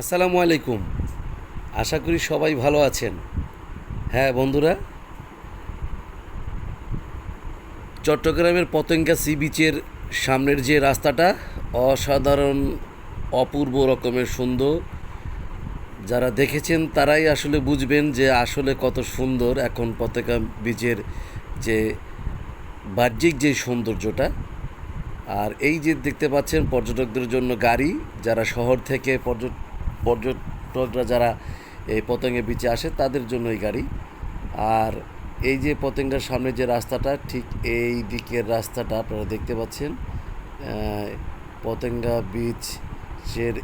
আসসালামু আলাইকুম। আশা করি সবাই ভালো আছেন। হ্যাঁ বন্ধুরা। চট্টগ্রামের পতেঙ্গা সি বিচের সামনের যে রাস্তাটা, অসাধারণ, অপূর্ব রকমের সুন্দর। যারা দেখেছেন, তারাই আসলে বুঝবেন যে আসলে কত সুন্দর এখন পতেঙ্গা বিচের যে বাহ্যিক যে সৌন্দর্যটা। আর এই যে দেখতে পাচ্ছেন, পর্যটকদের জন্য গাড়ি, যারা শহর থেকে পর্যট পর্যটকরা যারা এই পতঙ্গে বিচে আসে, তাদের জন্য এই গাড়ি। আর এই যে পতঙ্গার সামনে যে রাস্তাটা, ঠিক এই দিকের রাস্তাটা আপনারা দেখতে পাচ্ছেন। পতেঙ্গা বিচের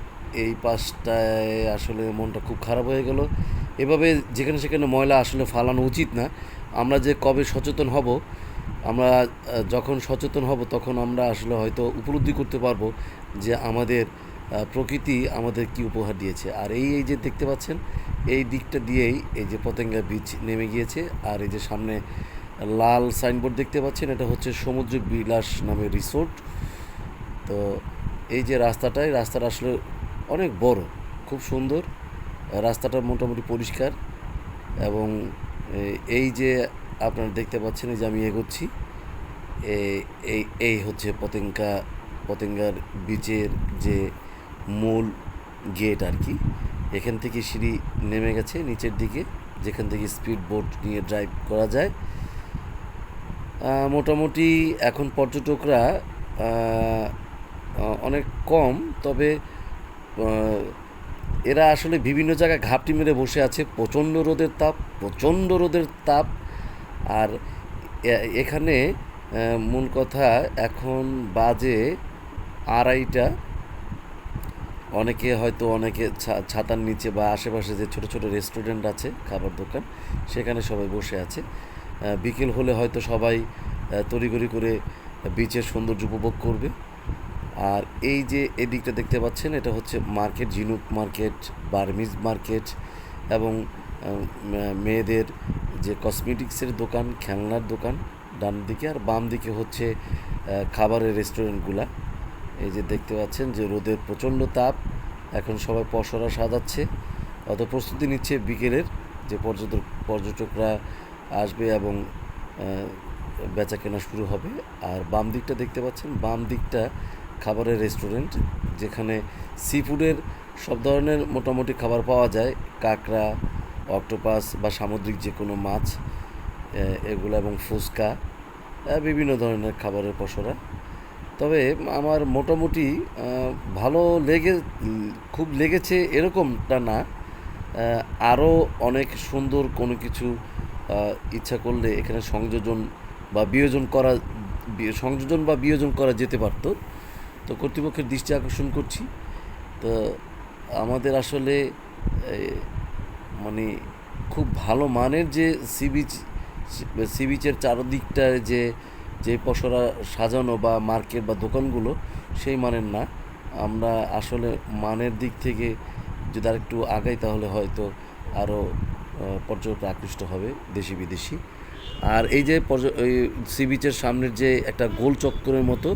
এই পাশটায় আসলে মনটা খুব খারাপ হয়ে গেল। এভাবে যেখানে সেখানে ময়লা আসলে ফালানো উচিত না। আমরা যে কবে সচেতন হব, আমরা যখন সচেতন হব, তখন আমরা আসলে হয়তো উপলব্ধি করতে পারব যে আমাদের প্রকৃতি আমাদের কি উপহার দিয়েছে। আর এই এই যে দেখতে পাচ্ছেন, এই দিকটা দিয়েই এই যে পতেঙ্গা বিচ নেমে গিয়েছে। আর এই যে সামনে লাল সাইনবোর্ড দেখতে পাচ্ছেন, এটা হচ্ছে সমুদ্র বিলাস নামে রিসোর্ট তো এই যে রাস্তাটাই, রাস্তাটা আসলে অনেক বড়, খুব সুন্দর। রাস্তাটা মোটামুটি পরিষ্কার। এবং এই যে আপনারা দেখতে পাচ্ছেন, এই যে আমি এগোচ্ছি এই এই হচ্ছে পতেঙ্গা, পতেঙ্গার বিচের যে মূল গেট আর কি। এখান থেকে সিঁড়ি নেমে গেছে, নিচের দিকে, যেখান থেকে স্পিড বোট নিয়ে ড্রাইভ করা যায়। মোটামুটি এখন পর্যটকরা অনেক কম, তবে এরা আসলে বিভিন্ন জায়গায় ঘাপটি মেরে বসে আছে। প্রচণ্ড রোদের তাপ, প্রচণ্ড রোদের তাপ। আর এখানে মূল কথা এখন বাজে আড়াইটা। অনেকে হয়তো অনেকে ছাতার নিচে বা আশেপাশে যে ছোট ছোট রেস্টুরেন্ট আছে খাবার দোকান সেখানে সবাই বসে আছে। বিকেল হলে হয়তো সবাই আহ, তড়িঘড়ি করে বিচের সৌন্দর্য উপভোগ করবে। আর এই যে এদিকটা দেখতে পাচ্ছেন এটা হচ্ছে মার্কেট ঝিনুক মার্কেট বার্মিজ মার্কেট এবং মেয়েদের যে কসমেটিক্সের দোকান খেলনার দোকান ডান দিকে আর বাম দিকে হচ্ছে খাবারের রেস্টুরেন্টগুলা এই যে দেখতে পাচ্ছেন যে রোদের প্রচণ্ড তাপ, এখন সবাই পসরা সাজাচ্ছে। অত প্রস্তুতি নিচ্ছে বিকেলের যে পর্যটক, পর্যটকরা আসবে এবং বেচা কেনা শুরু হবে। আর বাম দিকটা দেখতে পাচ্ছেন, বাম দিকটা খাবারের রেস্টুরেন্ট, যেখানে সি ফুডের সব ধরনের মোটামুটি খাবার পাওয়া যায়। কাঁকড়া, অক্টোপাস বা সামুদ্রিক যে কোনো মাছ এগুলো এবং ফুচকা বিভিন্ন ধরনের খাবারের পসরা তবে আমার মোটামুটি ভালো লেগে, খুব লেগেছে এরকমটা না। আরও অনেক সুন্দর কোনো কিছু ইচ্ছা করলে এখানে সংযোজন বা বিয়োজন করা সংযোজন বা বিয়োজন করা যেতে পারত। তো কর্তৃপক্ষের দৃষ্টি আকর্ষণ করছি। তো আমাদের আসলে মানে খুব ভালো মানের যে সি বিচ, সি বিচের চারদিকটায় যে যে পসরা সাজানো বা মার্কেট বা দোকানগুলো, সেই মানের না। আমরা আসলে মানের দিক থেকে যদি আরেকটু আগাই তাহলে হয়তো আরও পর্যটক আকৃষ্ট হবে দেশি বিদেশি। আর এই যে এই সি বিচের সামনের যে একটা গোল চক্করের মতো,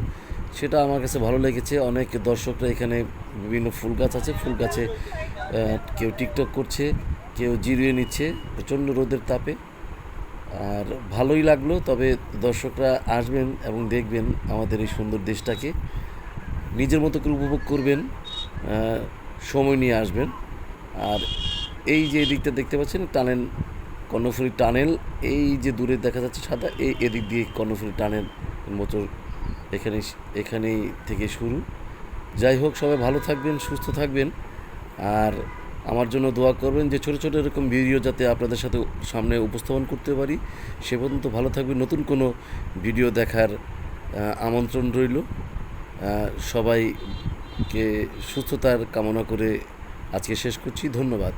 সেটা আমার কাছে ভালো লেগেছে। অনেক দর্শকরা এখানে বিভিন্ন ফুল গাছ আছে। ফুল গাছে কেউ টিকটক করছে, কেউ জিরিয়ে নিচ্ছে। প্রচণ্ড রোদের তাপে। আর ভালোই লাগল, তবে দর্শকরা আসবেন এবং দেখবেন আমাদের এই সুন্দর দেশটাকে। নিজের মতো করে উপভোগ করবেন সময় নিয়ে আসবেন। আর এই যে দিকটা দেখতে পাচ্ছেন, টানেল, কর্ণফুলী টানেল, এই যে দূরে দেখা যাচ্ছে সাদা এই এদিক দিয়ে কর্ণফুলী টানেল মতো এখানে, এখানেই থেকে শুরু। যাই হোক, সবাই ভালো থাকবেন, সুস্থ থাকবেন। আর আমার জন্য দোয়া করবেন যে ছোটো ছোটো এরকম ভিডিও যাতে আপনাদের সাথে সামনে উপস্থাপন করতে পারি। সে পর্যন্ত ভালো থাকবে নতুন কোনো ভিডিও দেখার আমন্ত্রণ রইল। সবাইকে সুস্থতার কামনা করে আজকে শেষ করছি। ধন্যবাদ।